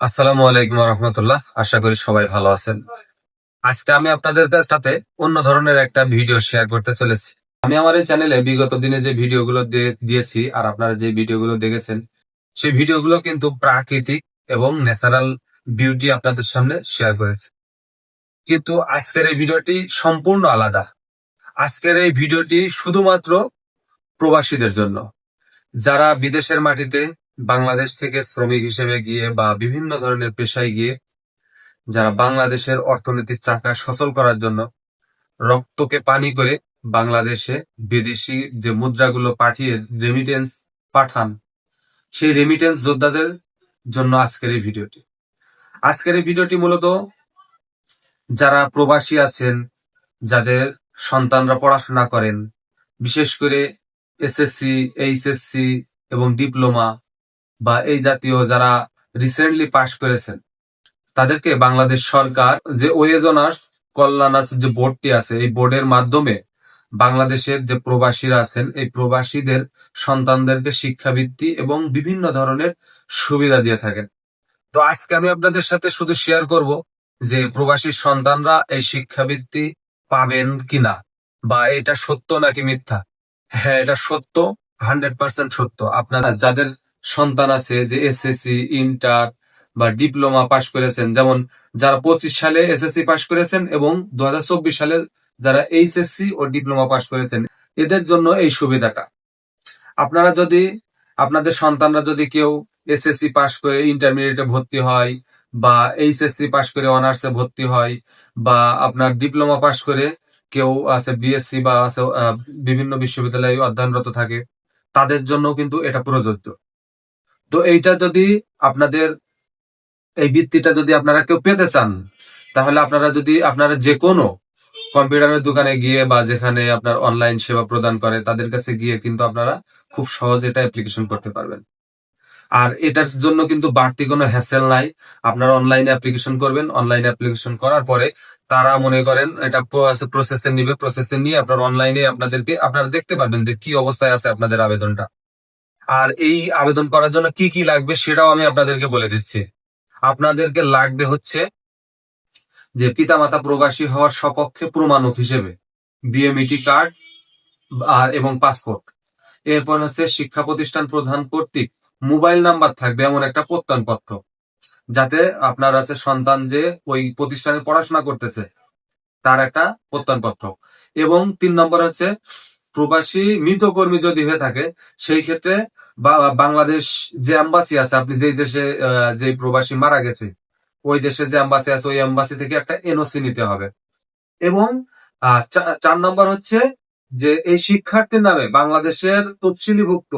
আসসালামু আলাইকুম রহমতুল্লাহ। আশা করি সবাই ভালো আছেন। আজকে আমি আপনাদের সাথে অন্য ধরনের একটা ভিডিও শেয়ার করতে চলেছি। আমি আমার এই চ্যানেলে বিগত দিনে যে ভিডিওগুলো দিয়ে- দিয়েছি আর আপনারা যে ভিডিওগুলো দেখেছেন, সেই ভিডিওগুলো কিন্তু প্রাকৃতিক এবং ন্যাচারাল বিউটি আপনাদের সামনে শেয়ার করেছে। কিন্তু আজকের এই ভিডিওটি সম্পূর্ণ আলাদা। আজকের এই ভিডিওটি শুধুমাত্র প্রবাসীদের জন্য। যারা বিদেশের মাটিতে বাংলাদেশ থেকে শ্রমিক হিসেবে গিয়ে বা বিভিন্ন ধরনের পেশায় গিয়ে যারা বাংলাদেশের অর্থনীতির চাকা সচল করার জন্য রক্তকে পানি করে বাংলাদেশে বিদেশি যে মুদ্রাগুলো পাঠিয়ে রেমিটেন্স পাঠান, সেই রেমিটেন্স যোদ্ধাদের জন্য আজকের এই ভিডিওটি। আজকের এই ভিডিওটি মূলত যারা প্রবাসী আছেন, যাদের সন্তানরা পড়াশোনা করেন, বিশেষ করে এসএসসি, এইচএসসি এবং ডিপ্লোমা বা এই জাতীয় যারা রিসেন্টলি পাশ করেছেন, তাদেরকে বাংলাদেশ সরকার যে ওয়েজনার্স কল্যাণ আছে, যে বোর্ডটি আছে, এই বোর্ডের মাধ্যমে বাংলাদেশের যে প্রবাসীরা আছেন, এই প্রবাসীদের সন্তানদেরকে শিক্ষাবৃত্তি এবং বিভিন্ন ধরনের সুবিধা দিয়ে থাকেন। তো আজকে আমি আপনাদের সাথে শুধু শেয়ার করব যে প্রবাসী সন্তানরা এই শিক্ষাবৃত্তি পাবেন কিনা, বা এটা সত্য নাকি মিথ্যা? হ্যাঁ এটা সত্য হান্ড্রেড পার্সেন্ট সত্য। আপনারা যাদের সন্তান আছে যে এসএসসি ইন্টার বা ডিপ্লোমা পাশ করেছেন। যেমন যারা পঁচিশ সালে এসএসসি পাশ করেছেন এবং দু হাজার চব্বিশ সালে যারা এইচএসসি ও ডিপ্লোমা পাশ করেছেন, এদের জন্য এই সুবিধাটা। আপনারা যদি, আপনাদের সন্তানরা যদি কেউ এসএসসি পাশ করে ইন্টারমিডিয়েটে ভর্তি হয় বা এইচএসসি পাশ করে অনার্সে ভর্তি হয় বা আপনার ডিপ্লোমা পাশ করে কেউ আছে বিএসসি বা আছে বিভিন্ন বিশ্ববিদ্যালয়ে অধ্যয়নরত থাকে, তাদের জন্য কিন্তু এটা প্রযোজ্য। তো এইটা যদি আপনাদের, এই বৃত্তিটা যদি আপনারা কেউ পেতে চান, তাহলে আপনারা যদি আপনারা যে কোনো কম্পিউটারের দোকানে গিয়ে বা যেখানে আপনার অনলাইন সেবা প্রদান করে, তাদের কাছে গিয়ে কিন্তু আপনারা খুব সহজ এটা অ্যাপ্লিকেশন করতে পারবেন। আর এটার জন্য কিন্তু বাড়তি কোনো হ্যাসেল নাই। আপনারা অনলাইনে অ্যাপ্লিকেশন করবেন। অনলাইনে অ্যাপ্লিকেশন করার পরে তারা মনে করেন এটা প্রসেসে নিবে। প্রসেসে নিয়ে আপনার অনলাইনে আপনাদেরকে, আপনারা দেখতে পারবেন যে কি অবস্থায় আছে আপনাদের আবেদনটা। আর এই আবেদন করার জন্য কি কি লাগবে সেটাও আমি আপনাদেরকে বলে দিচ্ছি। আপনাদেরকে লাগবে হচ্ছে যে পিতামাতা প্রবাসী হওয়ার সপক্ষে প্রমাণক হিসেবে বিএমইটি কার্ড আর এবং পাসপোর্ট এরপর হচ্ছে শিক্ষা প্রতিষ্ঠান প্রধান কর্তৃক মোবাইল নাম্বার থাকবে এমন একটা প্রত্যয়নপত্র, যাতে আপনার আছে সন্তান যে ওই প্রতিষ্ঠানে পড়াশোনা করতেছে, তার একটা প্রত্যয়নপত্র। এবং তিন নম্বর হচ্ছে প্রবাসী মৃত কর্মী যদি হয়ে থাকে, সেই ক্ষেত্রে বাংলাদেশ যে অ্যাম্বাসি আছে, আপনি যেই দেশে যে প্রবাসী মারা গেছে, ওই দেশে যে অ্যাম্বাসি আছে, ওই অ্যাম্বাসি থেকে একটা এনওসি নিতে হবে। এবং চার নম্বর হচ্ছে যে এই শিক্ষার্থীর নামে বাংলাদেশের তফসিলিভুক্ত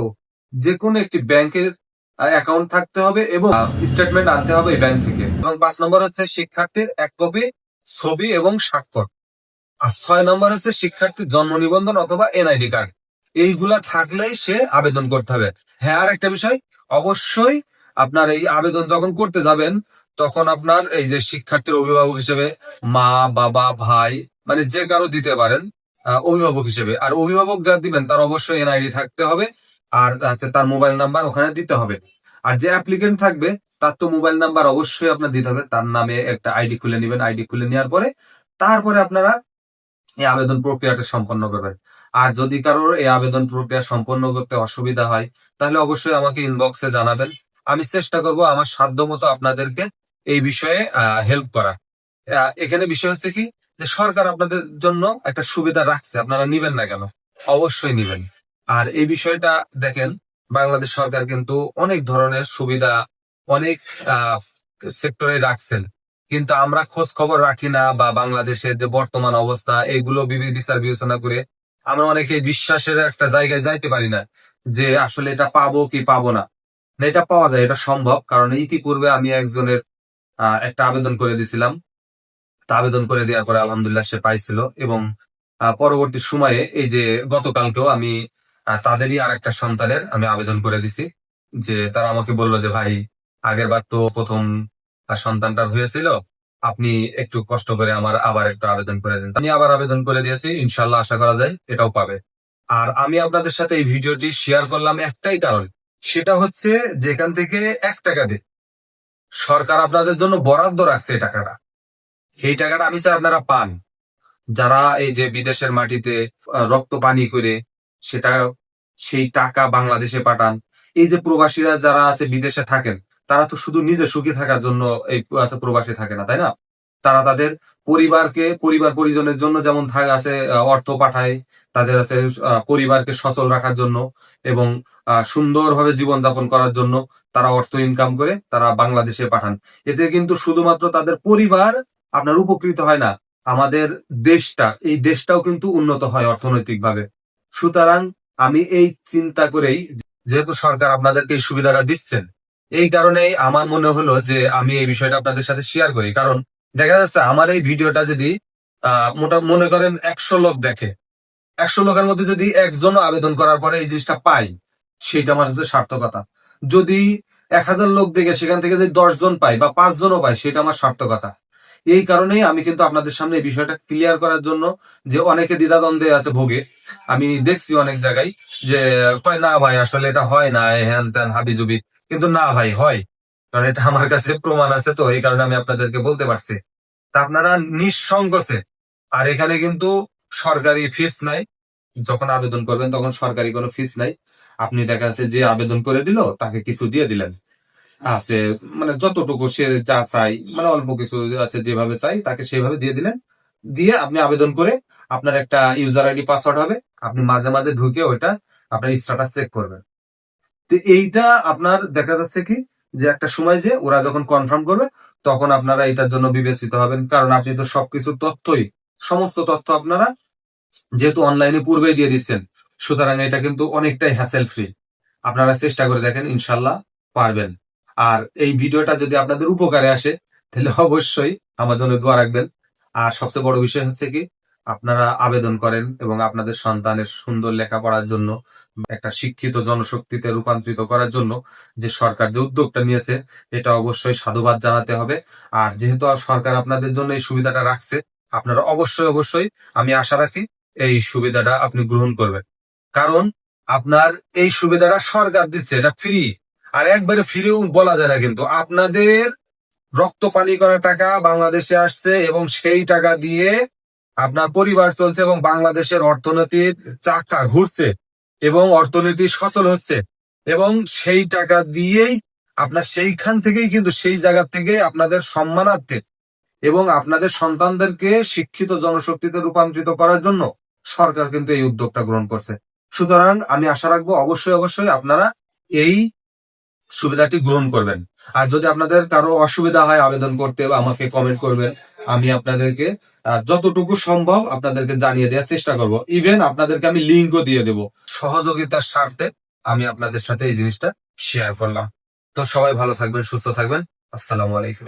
যে কোনো একটি ব্যাংকের অ্যাকাউন্ট থাকতে হবে এবং স্টেটমেন্ট আনতে হবে এই ব্যাংক থেকে। এবং পাঁচ নম্বর হচ্ছে শিক্ষার্থীর এক কপি ছবি এবং স্বাক্ষর। আর ছয় নম্বর হচ্ছে শিক্ষার্থীর জন্ম নিবন্ধন অথবা এনআইডি কার্ড। এইগুলা থাকলেই সে আবেদন করতে হবে। হ্যাঁ আর একটা বিষয়, অবশ্যই আপনার এই আবেদন যখন করতে যাবেন, তখন আপনার এই যে শিক্ষার্থীর অভিভাবক হিসেবে মা, বাবা, ভাই মানে যে কারও দিতে পারেন অভিভাবক হিসেবে। আর অভিভাবক যা দিবেন, তার অবশ্যই এনআইডি থাকতে হবে, আর আছে তার মোবাইল নাম্বার ওখানে দিতে হবে। আর যে অ্যাপ্লিকেন্ট থাকবে, তার তো মোবাইল নাম্বার অবশ্যই আপনার দিতে হবে। তার নামে একটা আইডি খুলে নেবেন, আইডি খুলে নেওয়ার পরে, তারপরে আপনারা এই আবেদন প্রক্রিয়াটা সম্পন্ন করবেন। আর যদি কারোর এই আবেদন প্রক্রিয়া সম্পন্ন করতে অসুবিধা হয়, তাহলে অবশ্যই আমাকে ইনবক্সে জানাবেন। আমি চেষ্টা করব আমার সাধ্য মতো আপনাদেরকে এই বিষয়ে হেল্প করা এখানে বিষয় হচ্ছে কি, যে সরকার আপনাদের জন্য একটা সুবিধা রাখছে, আপনারা নিবেন না কেন? অবশ্যই নিবেন। আর এই বিষয়টা দেখেন, বাংলাদেশ সরকার কিন্তু অনেক ধরনের সুবিধা অনেক সেক্টরে রাখছেন। কিন্তু আমরা খোঁজ খবর রাখি না বা বাংলাদেশের যে বর্তমান অবস্থা এইগুলো বিচার বিবেচনা করে আমরা অনেকে বিশ্বাসের একটা জায়গায় যাইতে পারি না যে আসলে এটা পাবো কি পাবো না। এটা পাওয়া যায়, এটা সম্ভব। কারণ ইতিপূর্বে আমি একজনের একটা আবেদন করে দিয়েছিলাম। তা আবেদন করে দেওয়ার পরে আলহামদুলিল্লাহ সে পাইছিল এবং পরবর্তী সময়ে এই যে গতকালকেও আমি তাদেরই আর একটা সন্তানের আমি আবেদন করে দিছি যে তারা আমাকে বলল যে, ভাই আগের বার তো প্রথম আহ, সন্তানটার হয়েছিল আপনি একটু কষ্ট করে আমার আবার একটু আবেদন করে দিন। আমি আবার আবেদন করে দিয়েছি ইনশাল্লাহ আশা করা যায় এটাও পাবে। আর আমি আপনাদের সাথে এই ভিডিওটি শেয়ার করলাম একটাই কারণ সেটা হচ্ছে যেখান থেকে এক টাকা দিয়ে সরকার আপনাদের জন্য বরাদ্দ রাখছে এই টাকাটা। এই টাকাটা আমি চাই আপনারা পান। যারা এই যে বিদেশের মাটিতে রক্ত পানি করে সেটা সেই টাকা বাংলাদেশে পাঠান। এই যে প্রবাসীরা যারা আছে বিদেশে থাকেন তারা তো শুধু নিজে সুখী থাকার জন্য এই প্রবাসী থাকে না, তাই না? তারা তাদের পরিবারকে, পরিবার পরিজনের জন্য যেমন আছে অর্থ পাঠায়, তাদের আছে পরিবারকে সচল রাখার জন্য এবং সুন্দরভাবে জীবনযাপন করার জন্য তারা অর্থ ইনকাম করে, তারা বাংলাদেশে পাঠান। এতে কিন্তু শুধুমাত্র তাদের পরিবার আপনার উপকৃত হয় না, আমাদের দেশটা, এই দেশটাও কিন্তু উন্নত হয় অর্থনৈতিকভাবে। সুতরাং আমি এই চিন্তা করেই, যেহেতু সরকার আপনাদেরকে এই সুবিধাটা দিচ্ছেন এই কারণেই আমার মনে হলো যে আমি এই বিষয়টা আপনাদের সাথে শেয়ার করি। কারণ দেখা যাচ্ছে আমার এই ভিডিওটা যদি মোটা, মনে করেন একশো লোক দেখে, একশো লোকের মধ্যে যদি একজনও আবেদন করার পরে এই জিনিসটা পাই সেটা আমার কাছে সার্থকতা। যদি এক হাজার লোক দেখে সেখান থেকে যদি দশ জন পাই বা পাঁচ জনও পাই সেটা আমার সার্থকতা। এই কারণেই আমি কিন্তু আপনাদের সামনে এই বিষয়টা ক্লিয়ার করার জন্য যে অনেকে দ্বিধাদ্বন্দ্বে আছে ভোগে। আমি দেখছি অনেক জায়গায় যে, কয় না ভাই, আসলে এটা হয় না হ্যান ত্যান, হাবিজুবি। কিন্তু না ভাই, হয়। কারণ এটা আমার কাছে প্রমাণ আছে তো, এই কারণে আমি আপনাদেরকে বলতে পারছি। তা আপনারা নিঃসংকোচে আর এখানে কিন্তু সরকারি ফিস নাই। যখন আবেদন করবেন তখন সরকারি কোনো ফিস নাই। আপনি দেখা যাচ্ছে যে আবেদন করে দিল, তাকে কিছু দিয়ে দিলেন। আছে মানে যতটুকু সে যা চাই মানে অল্প কিছু আছে যেভাবে চাই তাকে সেভাবে দিয়ে দিলেন। দিয়ে আপনি আবেদন করে আপনার একটা ইউজার আইডি পাসওয়ার্ড হবে। আপনি মাঝে মাঝে ঢুকে ওইটা আপনার স্ট্যাটাস চেক করবেন। তো এইটা আপনার দেখা যাচ্ছে কি, যে একটা সময় যে ওরা যখন কনফার্ম করবে, তখন আপনারা এটার জন্য বিবেচিত হবেন। কারণ আপনি তো সবকিছু তথ্যই, সমস্ত তথ্য আপনারা যেহেতু অনলাইনে পূর্বেই দিয়ে দিচ্ছেন, সুতরাং এটা কিন্তু অনেকটাই হ্যাসেল ফ্রি আপনারা চেষ্টা করে দেখেন, ইনশাল্লাহ পারবেন। আর এই ভিডিওটা যদি আপনাদের উপকারে আসে, তাহলে অবশ্যই আমার জন্য দোয়া রাখবেন। আর সবচেয়ে বড় বিষয় হচ্ছে কি আপনারা আবেদন করেন এবং আপনাদের সন্তানের সুন্দর লেখাপড়ার জন্য একটা শিক্ষিত জনশক্তিতে রূপান্তরিত করার জন্য যে সরকার যে উদ্যোগটা নিয়েছে, এটা অবশ্যই সাধুবাদ জানাতে হবে। আর যেহেতু সরকার আপনাদের জন্য এই সুবিধাটা রাখছে, আপনারা অবশ্যই অবশ্যই আমি আশা রাখি এই সুবিধাটা আপনি গ্রহণ করবেন। কারণ আপনার এই সুবিধাটা সরকার দিচ্ছে, এটা ফ্রি। আর একবারে ফ্রিও বলা যায় না কিন্তু। আপনাদের রক্ত পানি করা টাকা বাংলাদেশে আসছে এবং সেই টাকা দিয়ে আপনার পরিবার চলছে এবং বাংলাদেশের অর্থনীতির চাকা ঘুরছে এবং অর্থনীতি সচল হচ্ছে এবং সেই টাকা দিয়েই আপনার সেইখান থেকেই কিন্তু সেই জায়গা থেকে আপনাদের সম্মানার্থে এবং আপনাদের সন্তানদেরকে শিক্ষিত জনশক্তিতে রূপান্তরিত করার জন্য সরকার কিন্তু এই উদ্যোগটা গ্রহণ করছে। সুতরাং আমি আশা রাখব অবশ্যই অবশ্যই আপনারা এই সুবিধাটি গ্রহণ করবেন। আর যদি আপনাদের কারও অসুবিধা হয়, আবেদন করতে বা আমাকে কমেন্ট করবেন আমি আপনাদেরকে যতটুকু সম্ভব আপনাদেরকে জানিয়ে দেওয়ার চেষ্টা করব। ইভেন আপনাদেরকে আমি লিঙ্কও দিয়ে দেব। সহযোগিতার স্বার্থে আমি আপনাদের সাথে এই জিনিসটা শেয়ার করলাম। তো সবাই ভালো থাকবেন, সুস্থ থাকবেন। আসসালামু আলাইকুম।